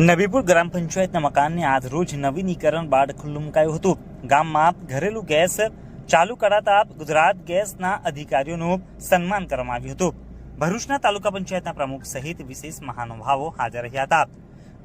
નબીપુર ગ્રામ પંચાયતના મકાનને આજ રોજ નવીનીકરણ બાદ ખુલ્લું મુકાયું હતું. ગામમાં ઘરેલું ગેસ ચાલુ કરાતા ગુજરાત ગેસના અધિકારીઓનું સન્માન કરવામાં આવ્યું હતું. ભરૂચના તાલુકા પંચાયતના પ્રમુખ સહિત વિશેષ મહાનુભાવો હાજર રહ્યા હતા.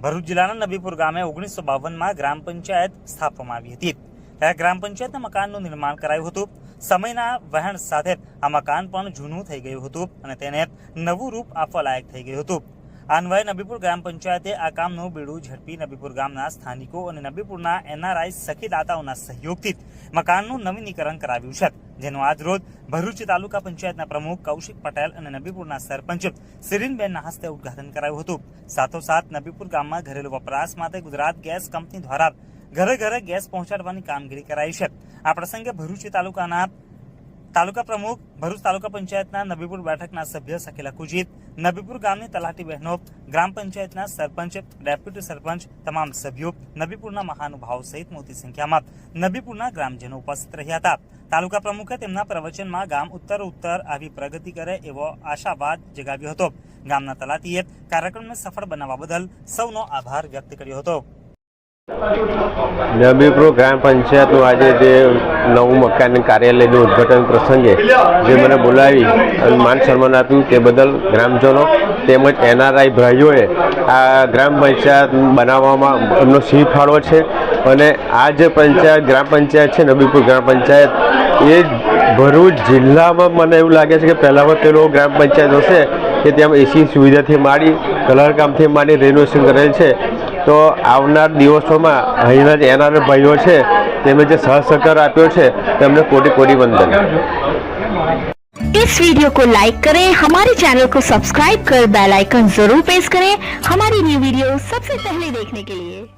ભરૂચ જિલ્લાના નબીપુર ગામે ઓગણીસો બાવનમાં ગ્રામ પંચાયત સ્થાપવામાં આવી હતી. ત્યારે ગ્રામ પંચાયતના મકાનનું નિર્માણ કરાયું હતું. સમયના વહેણ સાથે આ મકાન પણ જૂનું થઈ ગયું હતું અને તેને નવું રૂપ આપવા લાયક થઈ ગયું હતું. આ અન્વયે નબીપુર ગ્રામ પંચાયતે આ કામનું બીડું ઝડપી નબીપુર ગામના સ્થાનિકો અને નબીપુરના એનઆરઆઈ સખીદાતાઓના સહયોગથી મકાનનું નવીનીકરણ કરાવ્યું છે. જેનો આજરોજ ભરૂચ તાલુકા પંચાયતના પ્રમુખ કૌશિક પટેલ અને નબીપુરના સરપંચ સિરીનબેનના હસ્તે ઉદ્ઘાટન કરાયું હતું. સાથોસાથ નબીપુર ગામમાં ઘરેલુ વપરાશ માટે ગુજરાત ગેસ કંપની દ્વારા ઘરે ઘરે ગેસ પહોંચાડવાની કામગીરી કરાઈ છે. આ પ્રસંગે ભરૂચ તાલુકાના તાલુકા પ્રમુખ ભરૂચ તાલુકા પંચાયતના નબીપુર બેઠકના સભ્ય સખેલા કુજીત, નબીપુર ગામની તલાટી બહેનો, ગ્રામ પંચાયતના સરપંચ, ડેપ્યુટી સરપંચ, તમામ સભ્યો નબીપુરના મહાનુભાવો સહિત મોટી સંખ્યામાં નબીપુરના ગ્રામજનો ઉપસ્થિત રહ્યા હતા. તાલુકા પ્રમુખે તેમના પ્રવચનમાં ગામ ઉત્તર ઉત્તર આવી પ્રગતિ કરે એવો આશાવાદ જગાવ્યો હતો. ગામના તલાટીએ કાર્યક્રમને સફળ બનાવવા બદલ સૌનો આભાર વ્યક્ત કર્યો હતો. નબીપુર ગ્રામ પંચાયતનું આજે જે નવું મકાન કાર્યાલયનું ઉદ્ઘાટન પ્રસંગે જે મને બોલાવી અને માન સન્માન આપ્યું તે બદલ ગ્રામજનો તેમજ એનઆરઆઈ ભાઈઓએ આ ગ્રામ પંચાયત બનાવવામાં એમનો સિંહ ફાળો છે અને આ જે પંચાયત ગ્રામ પંચાયત છે, નબીપુર ગ્રામ પંચાયત, એ ભરૂચ જિલ્લામાં મને એવું લાગે છે કે પહેલાંમાં પેલો ગ્રામ પંચાયત હશે કે ત્યાં એસી સુવિધાથી માંડી કલરકામથી માંડી રેનોવેશન કરેલ છે. તો આવનાર દિવસોમાં અહીંના જે એનઆરએ ભાઈઓ છે તેમણે જે સહ સહકાર આપ્યો છે તેમને કોટી કોટી વંદન इस वीडियो को लाइक करें हमारे चैनल को सब्सक्राइब कर बेल आइकन जरूर प्रेस करें हमारी न्यू वीडियो सबसे पहले देखने के लिए